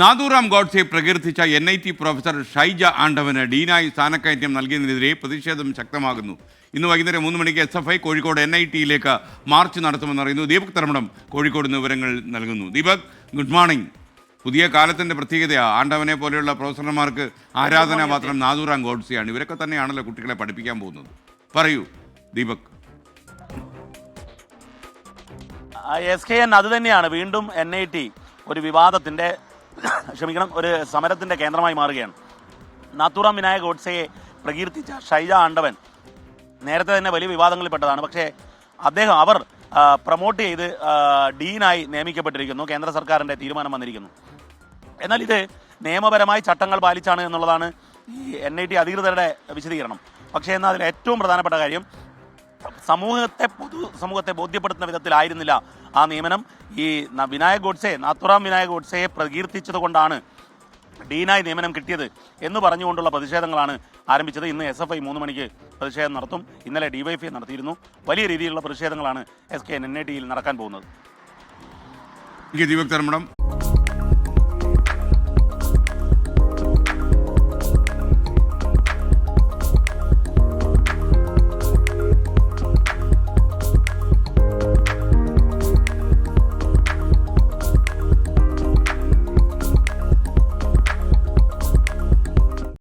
നാദൂറാം ഗോഡ്സെ പ്രകീർത്തിച്ച N I T professor Shaija ആണ്ടവന് ഡീനായി സ്ഥാനക്കയറ്റം നൽകിയതിനെതിരെ പ്രതിഷേധം ശക്തമാകുന്നു. ഇന്ന് വൈകുന്നേരം മൂന്ന് മണിക്ക് S F I Kozhikode N I ടിയിലേക്ക് march നടത്തുമെന്ന് അറിയുന്നു. ദീപക് തരമണം കോഴിക്കോട് വിവരങ്ങൾ നൽകുന്നു. ദീപക് ഗുഡ് മോർണിംഗ് പുതിയ കാലത്തിന്റെ പ്രത്യേകതയാണ് ആണ്ടവനെ പോലെയുള്ള പ്രൊഫസർമാർക്ക് ആരാധന മാത്രം നാദൂറാം ഗോഡ്സെയാണ്. ഇവരൊക്കെ തന്നെയാണല്ലോ കുട്ടികളെ പഠിപ്പിക്കാൻ പോകുന്നത്. പറയൂ ദീപക്. എസ് കെ എൻ അത് തന്നെയാണ്. വീണ്ടും എൻ ഐ ടി ഒരു വിവാദത്തിന്റെ ക്ഷമിക്കണം ഒരു സമരത്തിന്റെ കേന്ദ്രമായി മാറുകയാണ്. നാത്തൂറാം വിനായക ഗോഡ്സെയെ പ്രകീർത്തിച്ച ഷൈജ ആണ്ടവൻ നേരത്തെ തന്നെ വലിയ വിവാദങ്ങളിൽപ്പെട്ടതാണ് പക്ഷേ അദ്ദേഹം അവർ പ്രമോട്ട് ചെയ്ത് ഡീനായി നിയമിക്കപ്പെട്ടിരിക്കുന്നു. കേന്ദ്ര സർക്കാരിന്റെ തീരുമാനം വന്നിരിക്കുന്നു. എന്നാൽ ഇത് നിയമപരമായി ചട്ടങ്ങൾ പാലിച്ചാണ് എന്നുള്ളതാണ് ഈ എൻ ഐ ടി അധികൃതരുടെ വിശദീകരണം. പക്ഷേ എന്നാൽ അതിൽ ഏറ്റവും പ്രധാനപ്പെട്ട കാര്യം സമൂഹത്തെ പൊതു സമൂഹത്തെ ബോധ്യപ്പെടുത്തുന്ന വിധത്തിലായിരുന്നില്ല ആ നിയമനം. ഈ വിനായക് ഗോഡ്സെ നാത്തുറാം വിനായക് ഗോഡ്സയെ പ്രകീർത്തിച്ചത് കൊണ്ടാണ് ഡീനായി നിയമനം കിട്ടിയത് എന്ന് പറഞ്ഞുകൊണ്ടുള്ള പ്രതിഷേധങ്ങളാണ് ആരംഭിച്ചത്. ഇന്ന് എസ് എഫ് ഐ മൂന്ന് മണിക്ക് പ്രതിഷേധം നടത്തും. ഇന്നലെ ഡിവൈഎഫ്ഐ നടത്തിയിരുന്നു. വലിയ രീതിയിലുള്ള പ്രതിഷേധങ്ങളാണ് S K N N I ടിയിൽ നടക്കാൻ പോകുന്നത്.